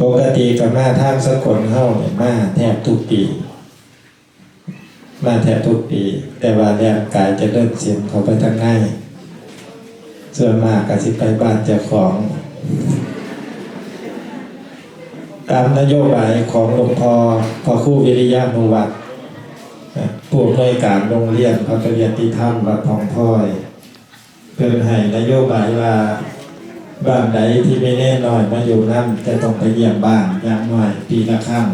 ปกติกับมาท่างสกลเข้าเนี่ยมาแทบทุกปี มาแทบทุกปี แต่ว่าแรงกายจะเริ่มเสียมเขาไปทางง่ายส่วนมากก็สิไปบ้านเจ้าของ ตามนโยบายของหลวงพ่อพอคู่วิริยะนุวัตรนะผู้อำนวยการโรงเรียนพระปริยติธรรมวัดทองพ้อย เพื่อนให้นโยบายว่า บ้านใดที่ไม่แน่นอนมาอยู่นั่นจะต้องไปเยี่ยมบ้านอย่างน้อยปีละครั้ง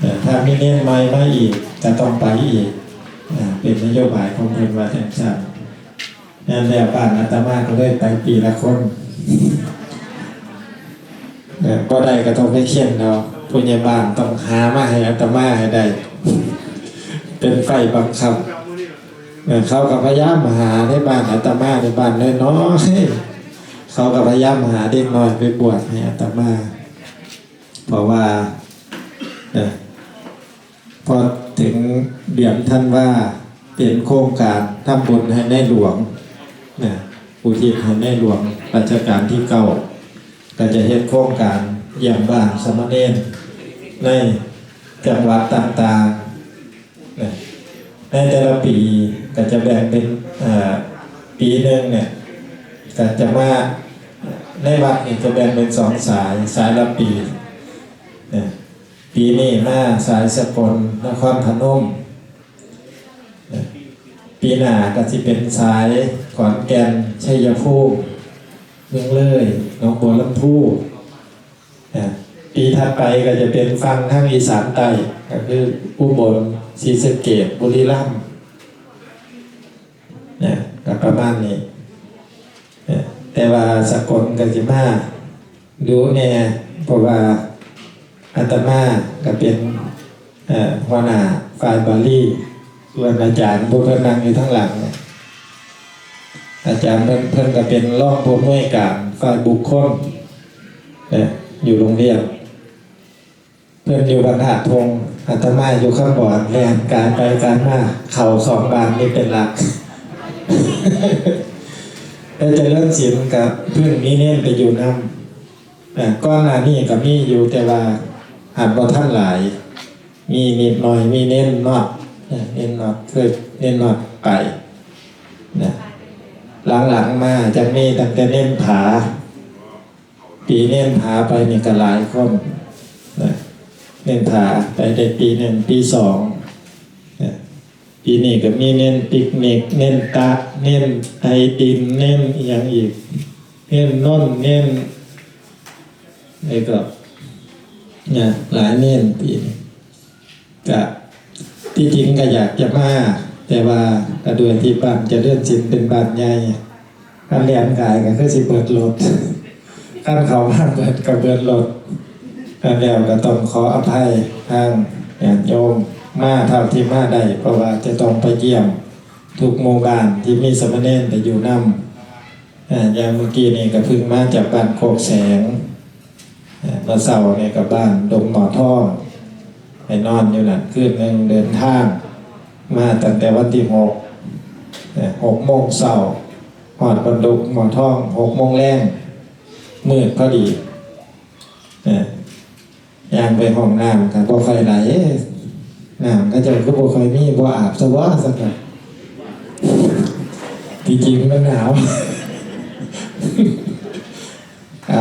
แต่ถ้าไม่แน่นไม่มาอีกจะต้องไปอีกเป็นนโยบายของเพื่อนว่าจังสันนั่นแหละบ้านอาตมาก็เลยไปปีละคนเนี่ก็ได้ก็ต้องไปเขียนเราผู้ใหญ่บ้านต้องหามาให้อาตมาให้ได้ เป็นไฟบังคับ เขากับพยายามหาในบ้านอาตมาในบ้านน้อยเขากับพยายามหาเด็กน้อยไปบวชให้อาตมา เพราะว่าเออพอถึงเดือนท่านว่าเป็นโครงการทำบุญให้ในหลวงนะอุทิศให้ในหลวงรัชกาลที่เก้าก็จะเห็นโครงการเยี่ยมบ้านสามเณรในจังหวัดต่างๆในแต่ละปี ก็จะแบ่งเป็นปีหนึ่งเนี่ยก็จะมาในวัดนี่จะแบ่งเป็นสองสายสายละปีเนี่ยปีนี้มาสายสกลนครพนมปีหน้าก็จะเป็นสายขอนแก่นชัยภูมิเมืองเลยหนองบัวลำพูปีถัดไปก็จะเป็นฟังทางอีสานใต้ก็คืออุบลศรีสะเกษบุรีรัมย์ นี่ยก็ประมาณนี้เนี่ยแต่ว่าสกลกันจิมาดูเนี่ยเพราะว่าอาตมาก็เป็นหัวหน้าฝ่ายบาลีส่วนอาจารย์ผู้เพิ่นนั่งอยู่ทั้งหลัง อาจารย์เพิ่นเพิ่นก็เป็นรองผู้อำนวยการฝ่ายบุคคลเนี่ยอยู่โรงเรียนเพื่อนอยู่บรรทัดทงอาตมาอยู่ข้างบอดแรงการไปการมาเข่าสองบานนี่เป็นหลัก แต่เจะเริ่มสินกับเพื่อนนี้เน้นไปอยู่น้ำอ่าก้อนหน้านี่ก็มีอยู่แต่ว่าหัดบ่ท่านหลาย มีนิดหน่อยมีเน้นนอดอ่าเน้นนอดเคยเน้นนอดไปนะหลังๆมาจะมีตั้งแต่เน้นผา ปีเน้นผาไปนี่ก็หลายคนนะเน้นผาไปได้ปีหนึ่งปีสอง ปีนี้ก็มีเน้นปิกนิกเน้นตะเน้นไอติมเน้นอย่างอีก เน้นน้นเน้นไอ้ก็เนี่ยหลายเน้นปีนี้ก็ที่จริงก็อยากจะมาแต่ว่ากระดวยที่บ้านจะเลื่อนสินเป็นบ้านใหญ่การเรียนกายก็คือสิเปิดรถขั้นเขามานเปิดกระเบือนรถกันแล้วก็ต้องขออภัยทางญาติโยม มาเท่าที่มาได้เพราะว่าจะต้องไปเยี่ยมทุกหมู่บ้านที่มีสามเณรแต่อยู่นำอ่าอย่างเมื่อกี้นี่ก็เพึ่งมาจากบ้านโคกแสงมาเสาร์เนี่ยกับบ้านดงหมอท่อไปนอนอยู่นั่นคืนหนึ่งเดินทาง มาตั้งแต่วันที่หกหกโมงเสาร์หอดบรรดุหมอท่องหกโมงแรงมืดพอดีเนี่างไปห้องน้ำกันบ่ค่อยไหล น้ำก็จะก็บ่ค่อยมีบ่อาบสวะสักหน่อยจริงมันหนาวเอา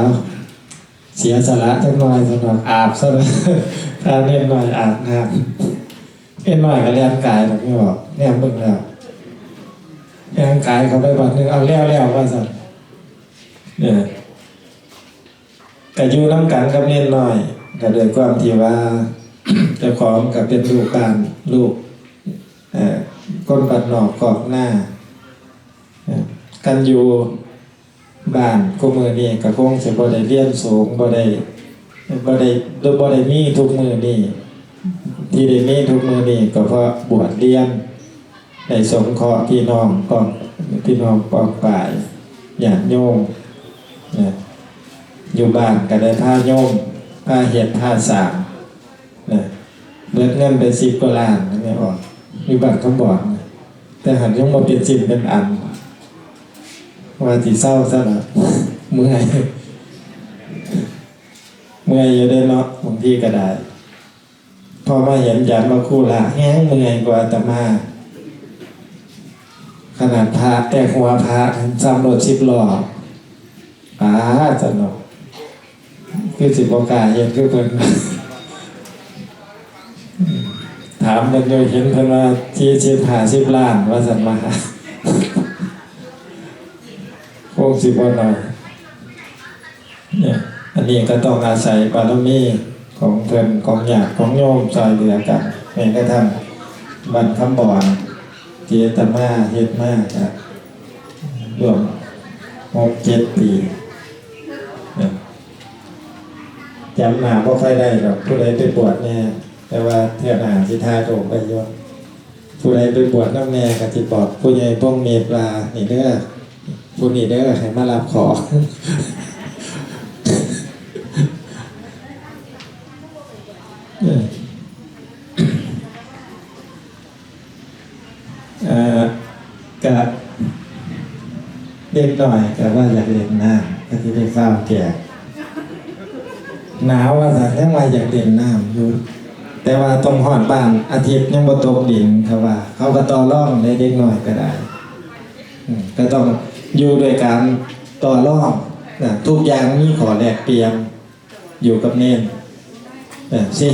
เสียสละจังหน่อยสำหรับอาบซะเลยถ้าเล่นหน่อยอาบน้ำเล่นหน่อยก็เลี้ยงกายหรอกไม่บอกแนมเบิ่งแล้วเลี้ยงกายเขาไปวันนึงเอาแล้วแล้วว่าสั่นเนี่ยก็อยู่น้ำกันกับเน้นหน้อยก็โดยความที่ว่า เจ้าของกับเป็นลูกบ้านลูกเอ่อคนปัดหนอกกอกหน้ากันอยู่บ้านกูมือนี่ก็คงจะบ่ได้เรียนสูงบ่ได้บ่ได้บ่ได้มีทุกมือนี่ที่ได้มีทุกมือนี่ก็เพราะบวชเรียนได้สงเคราะห์พี่น้องกองพี่น้องปองป่ายญาติโยมอยู่บ้านก็ได้ผ้าโยมผ้าเห็ดผ้าสาม นะเบิดเงินเป็นสิบกว่าล้านนั่ออกอยู่บ้านเขาบอกนะแต่หันยังมาเป็นสิบเป็นอันว่าที่เศร้าซะล้วเมื่อยเมื่อยอยู่ได้เนาะบางทีก็ได้พอมาเห็นยันมาคู่ละแห้งเมื่อยกว่าอาตมาขนาดพระแต่หัวพระซ้ำรถสิบหลอป้าจะเนาะคือสิบโอกล้าเห็นคือเพิ่นามมันโยเห็นเพิ่นว่าที่สิบหาสิบล้านว่าสันมาโค้งสิบวันหน่อยเนี่ยอันนี้ก็ต้องอาศัยบารมีของเพิ่นของญาติของโยมซอยเหลือกันแม้กระทั่งบันคำบอนเจตมาเฮ็ดมากครับรวมหกเจ็ดปีเนี่ยจำหนาบ่ค่อยได้หรอกผู้ใดไปบวชเนี่ย แต่ว่าเท่าหนาสิทายโตไปยมผู้ใดไปบวชน้ำแน่ก็สิบอกผู้ใหญ่พงเมตว่านี่เด้อผู้นี้เด้อให้มารับขอเออกับเด็กหน่อยก็ว่าอยากเล่นน้ำก็ที่ได้ฟ้าวแก่หนาวว่าสัตว์ยังว่าอยากเล่นน้ำอยู่ แต่ว่าตรงหอดบ้านอาทิตย์ยังบ่ตกดินเขาว่า เขาก็ต่อร่องได้เด็กหน่อยก็ได้ก็ต้องอยู่ด้วยการต่อร่องนะทุกอย่างมีขอแลกเปลี่ยนอยู่กับเน้นเออสิ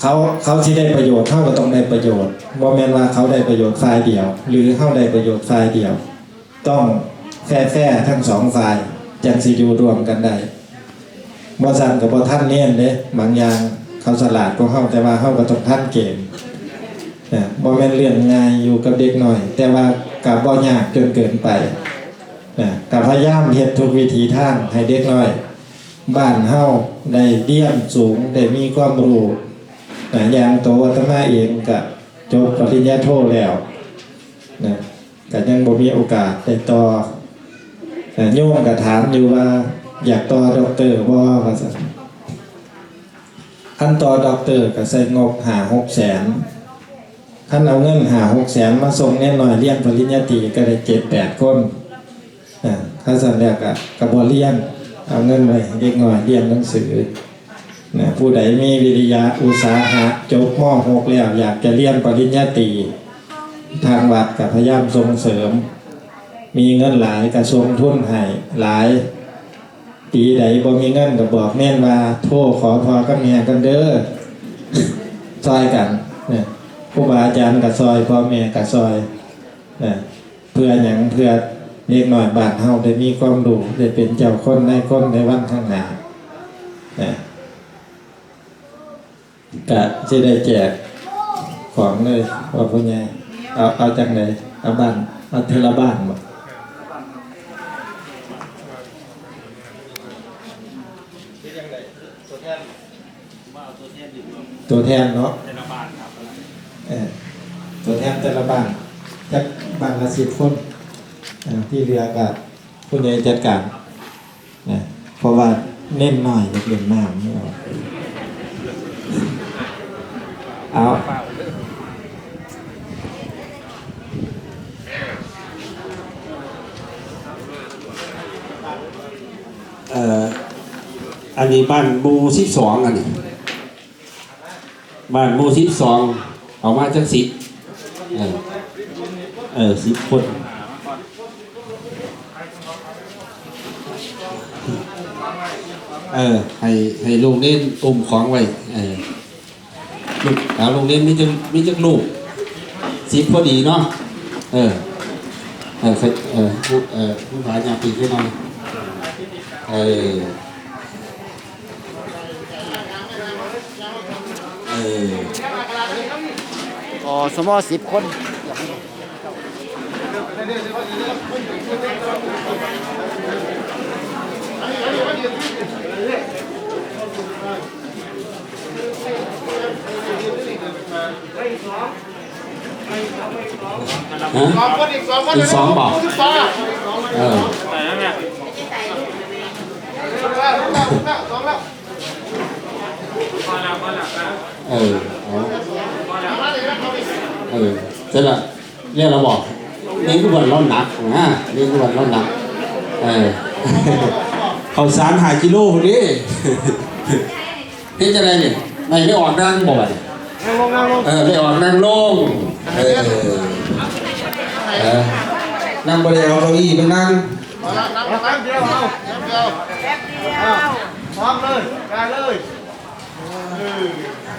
เขาเขาที่ได้ประโยชน์เขาก็ต้องได้ประโยชน์บ่แม่นว่าเขาได้ประโยชน์ฝ่ายเดียว หรือเขาได้ประโยชน์ฝ่ายเดียว ต้องแฟ่แฟ่ทั้งสองฝ่ายจังสิอยู่รวมกันได้บ่สั่นกับบ่ท่านเนียนเด้บางอย่าง เขาสลาดกว่าเฮาแต่ว่าเฮาก็ต้องท่านเกมนะบ่แม่นเรื่องง่ายอยู่กับเด็กน้อย แต่ว่าก็บ่ยากจนเกินไปนะก็พยายามเฮ็ดทุกวิถีทางให้เด็กน้อย บ้านเฮาได้เรียนสูงได้มีความรู้นะอย่างโตวอาตมาเองก็จบปริญญาโทแล้วนะก็ยังบ่มีโอกาสได้ต่อแต่โยมก็ถามอยู่ว่าอยากต่อด็อกเตอร์บ่ว่าซั่น ขั้นต่อด็อกเตอร์ก็ใช้งบหา6แสนคันเอาเงินหา6แสนมาส่งแน่หน่อยเรียนปริญญาตรีก็ได้7 8คนอ่าถ้าสั่นแล้วก็ก็บ่เรียนเอาเงินไว้ให้เด็กน้อยเรียนหนังสือนะผู้ใดมีวิริยะอุตสาหะจบม .6 แล้วอยากจะเรียนปริญญาตรีทางวัดกับพยายามส่งเสริม มีเงินหลายกระทรวงทุนให้หลาย ปีใดบ่มีเงินก็บอกแม่นว่าโทษขอพอกับแม่กันเด้อซอยกันเนี่ยผู้บาอาจารย์กับซอยพ่อแม่กับซอยนะเพื่อหยังเพื่อเล็กหน่อยบาทเฮาได้มีความรู้ได้เป็นเจ้าคนในคนในวันข้างหน้านะกะจะได้แจกของเลยว่าพ่อใหญ่เอาเอาจากไหนเอาบ้านเอาเทละบ้านบ่ ตัวแทนเนาะในระบาดครับเออตัวแทนแต่ละบ้านจักบ้านละสิบคนเอ่อที่เหลือกับผู้ใหญ่จัดการนะเพราะว่าเน้นหน่อยอยากเล่นน้ำไม่เอาเอาเปล่าเด้อเอ่ออันนี้บ้านบูสิบสองอันนี้ บ้านบูสิบสองเอามาจากสิบเออเออสิบคนเออให้ให้ลูกเล่นอุ้มของไว้เออลูกเอาลูกเล่นมีจังมีจังลูกสิบพอดีเนาะเออเออเออผู้เออผู้ผายาปีขึ้นหน่อยเออ เอออ๋อสมอสิบคนฮะอีกสองบอกเออแต่นั่นแหละ เออเอาเออเสร็จละเรียกเราบอกนี่คือวันร้อนหนักนะนี่คือวันร้อนหนักเออเอาสารหากิโลคนนี้นี่จะอะไรเนี่ยไม่ไม่ออกนั่งบ่อยเออไม่ออกนั่งลงเออเออนั่งบ่ได้เอาเก้าอี้ไปนั่งพร้อมเลยได้เลย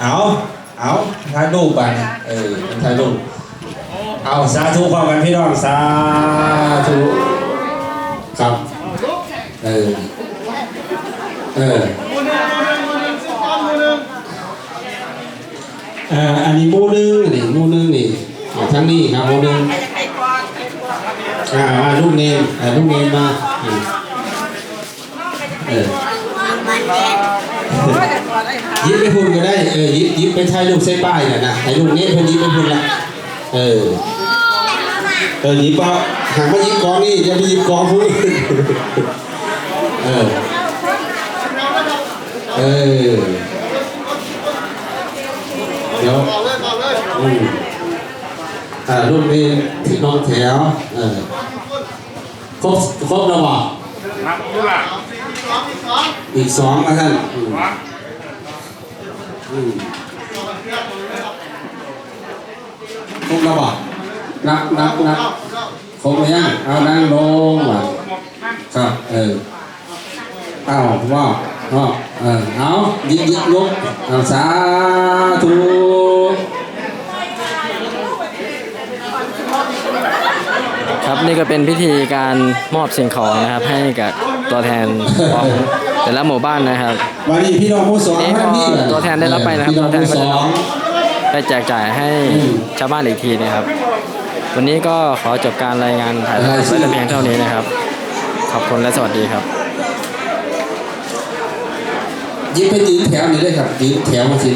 เอาเอาถ่ายรูปไปเออถ่ายรูปเอาสาธุความกันพี่น้องสาธุครับเออเออเอ่ออันนี้หมูนึงนี่มูนึงนี่ทั้งนี้ครับหมูนึงอ่าอ่าลูกเนมอ่าลูกเนมมาอืมเออ ยิบไปพุ่นก็ได้ เออยิบยิบไปถ่ายรูปใส่ป้ายน่ะนะให้ลูกเนมเพิ่นยิบไปพุ่นละเออ เออยิบเอาหางมายิบกองนี่อย่าไปยิบกองพุ่นเออ เออ เดี๋ยวต่อเลยต่อเลยอืมอ่ารุ่นนี้ที่น้องแถว เออ ครบครบแล้วบ่ครับดูล่ะสองอีกสองอีกสองแล้วท่านอืมวะอืม ครบแล้วบ่นับนับนับครบหรือยังเอานั่งลงว่ะครับเออเอาว่าว่าเออเอายิบยิบยกเอาสาธุครับนี่ก็เป็นพิธีการมอบสิ่งของนะครับให้กับ ตัวแทนของแต่ละหมู่บ้านนะครับ วันนี้พี่น้องผู้สองนี่ก็ท่านนี่ตัวแทนได้รับไปนะครับพี่น้องตัวแทนผู้ก็สจะองไปแจกจ่ายให้อืมชาวบ้านอีกทีนะครับ วันนี้ก็ขอจบการรายงานถ่ายทอดไว้แต่เพียงเท่านี้นะครับ ขอบคุณและสวัสดีครับ ยิบไปยืนแถวนี้เลยครับยืนแถวมาทีละ